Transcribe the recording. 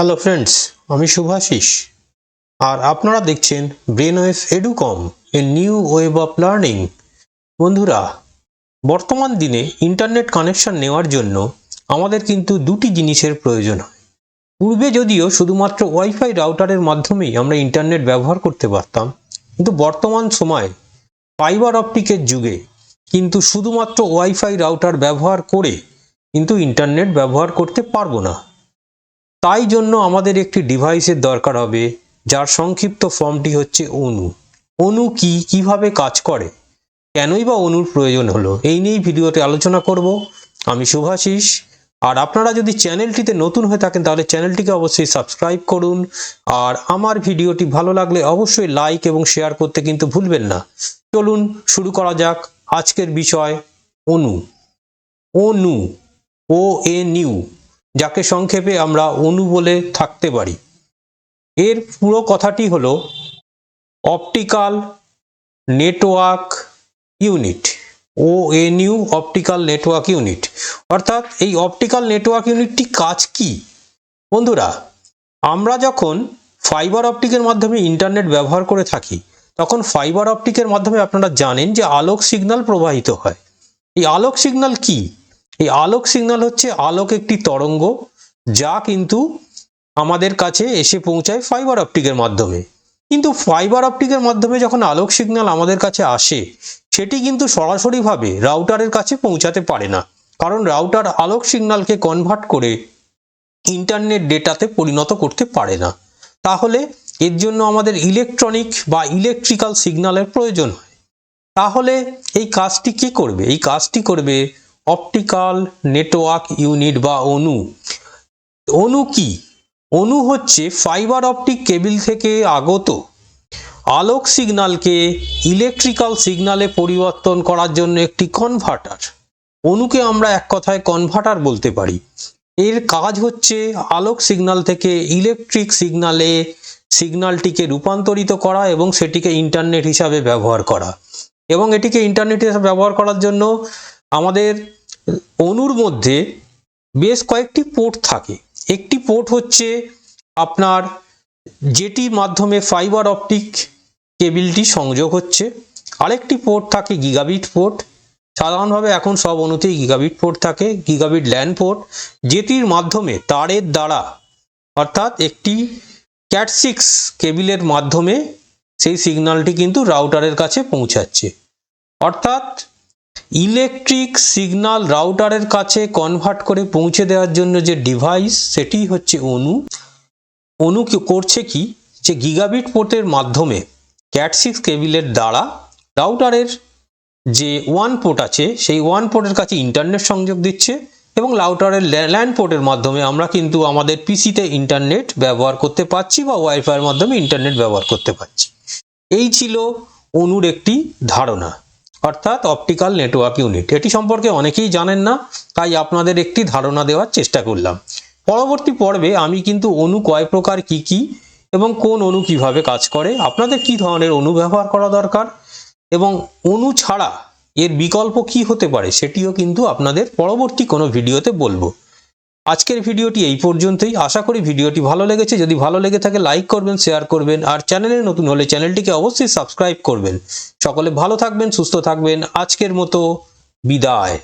Hello friends আমি শুভাশিস। আর আপনারা দেখছেন Brainwave Educom a new web of learning বন্ধুরা, বর্তমান দিনে ইন্টারনেট কানেকশন নেওয়ার জন্য আমাদের কিন্তু দুটি জিনিসের প্রয়োজন হয়। পূর্বে যদিও শুধুমাত্র ওয়াইফাই রাউটারের মাধ্যমেই আমরা ইন্টারনেট ব্যবহার করতে পারতাম, কিন্তু বর্তমান সময়ে ফাইবার অপটিকের যুগে কিন্তু শুধুমাত্র ওয়াইফাই রাউটার ব্যবহার করে কিন্তু ইন্টারনেট ব্যবহার করতে পারব না। তাই জন্য আমাদের একটি ডিভাইসের দরকার হবে, যার সংক্ষিপ্ত ফর্মটি হচ্ছে অনু। অনু কি? কীভাবে কাজ করে? কেনই বা অনুর প্রয়োজন হলো? এই নিয়েই ভিডিওতে আলোচনা করব। আমি শুভাশিস। আর আপনারা যদি চ্যানেলটিতে নতুন হয়ে থাকেন, তাহলে চ্যানেলটিকে অবশ্যই সাবস্ক্রাইব করুন। আর আমার ভিডিওটি ভালো লাগলে অবশ্যই লাইক এবং শেয়ার করতে কিন্তু ভুলবেন না। চলুন শুরু করা যাক আজকের বিষয় অনু। অনু ও এন ইউ যাকে সংক্ষেপে আমরা অনু বলে থাকতে পারি। এর পুরো কথাটি হলো optical network unit O N U optical network unit. অর্থাৎ এই অপটিক্যাল নেটওয়ার্ক ইউনিটটি কাজ কি? বন্ধুরা, আমরা যখন ফাইবার অপটিকের মাধ্যমে ইন্টারনেট ব্যবহার করে থাকি, তখন ফাইবার অপটিকের মাধ্যমে আপনারা জানেন যে আলোক সিগন্যাল প্রবাহিত হয়। এই আলোক সিগন্যাল কি? এই আলোক সিগন্যাল হচ্ছে আলোক একটি তরঙ্গ যা কিন্তু আমাদের কাছে এসে পৌঁছায় ফাইবার অপটিকের মাধ্যমে। কিন্তু ফাইবার অপটিকের মাধ্যমে যখন আলোক সিগন্যাল আমাদের কাছে আসে, সেটি কিন্তু সরাসরিভাবে রাউটারের কাছে পৌঁছাতে পারে না। কারণ রাউটার আলোক সিগন্যালকে কনভার্ট করে ইন্টারনেট ডেটাতে পরিণত করতে পারে না। তাহলে এর জন্য আমাদের ইলেকট্রনিক বা ইলেকট্রিক্যাল সিগন্যালের প্রয়োজন হয়। তাহলে এই কাজটি কে করবে? এই কাজটি করবে অপটিক্যাল নেটওয়ার্ক ইউনিট বা অনু অনু কি? অনু হচ্ছে ফাইবার অপটিক কেবিল থেকে আগত। আলোক সিগন্যালকে ইলেকট্রিক্যাল সিগন্যালে পরিবর্তন করার জন্য একটি কনভার্টার অনুকে আমরা এক কথায় কনভার্টার বলতে পারি। এর কাজ হচ্ছে আলোক সিগন্যাল থেকে ইলেকট্রিক সিগন্যালে সিগন্যালটিকে রূপান্তরিত করা এবং সেটিকে ইন্টারনেট হিসাবে ব্যবহার করা। এবং এটিকে ইন্টারনেট হিসাবে ব্যবহার করার জন্য আমাদের অনুর মধ্যে বেশ কয়েকটি পোর্ট থাকে। একটি পোর্ট হচ্ছে আপনার যেটির মাধ্যমে ফাইবার অপটিক কেবিলটি সংযোগ হচ্ছে। আরেকটি পোর্ট থাকে গিগাবিট পোর্ট। সাধারণভাবে এখন সব অনুতেই গিগাবিট পোর্ট থাকে গিগাবিট ল্যান্ড পোর্ট। যেটির মাধ্যমে তারের দ্বারা, অর্থাৎ একটি ক্যাট সিক্স কেবিলের মাধ্যমে সেই সিগন্যালটি কিন্তু রাউটারের কাছে পৌঁছাচ্ছে। অর্থাৎ ইলেকট্রিক সিগন্যাল রাউটারের কাছে কনভার্ট করে পৌঁছে দেওয়ার জন্য যে ডিভাইস, সেটি হচ্ছে অনু। অনু করছে কি? যে গিগাবিট পোর্টের মাধ্যমে ক্যাট সিক্স কেবিলের দ্বারা রাউটারের যে ওয়ান পোর্ট আছে, সেই ওয়ান পোর্টের কাছে ইন্টারনেট সংযোগ দিচ্ছে এবং রাউটারের ল্যান্ড পোর্টের মাধ্যমে আমরা কিন্তু আমাদের পিসিতে ইন্টারনেট ব্যবহার করতে পারছি বা ওয়াইফাইয়ের মাধ্যমে ইন্টারনেট ব্যবহার করতে পারছি। এই ছিল অনুর একটি ধারণা। অর্থাৎ অপটিক্যাল নেটওয়ার্ক ইউনিট এটি সম্পর্কে অনেকেই জানেন না, তাই আপনাদের একটি ধারণা দেওয়ার চেষ্টা করলাম। পরবর্তী পর্বে আমি কিন্তু অনু কয় প্রকার, কি কি, এবং কোন অণু কীভাবে কাজ করে, আপনাদের কি ধরনের অনু ব্যবহার করা দরকার, এবং অনু ছাড়া এর বিকল্প কি হতে পারে, সেটিও কিন্তু আপনাদের পরবর্তী কোনো ভিডিওতে বলব। আজকের ভিডিওটি এই পর্যন্তই। আশা করি ভিডিওটি ভালো লেগেছে। যদি ভালো লেগে থাকে লাইক করবেন শেয়ার করবেন, আর চ্যানেলে নতুন হলে চ্যানেলটিকে অবশ্যই সাবস্ক্রাইব করবেন। সকলে ভালো থাকবেন, সুস্থ থাকবেন। আজকের মতো বিদায়।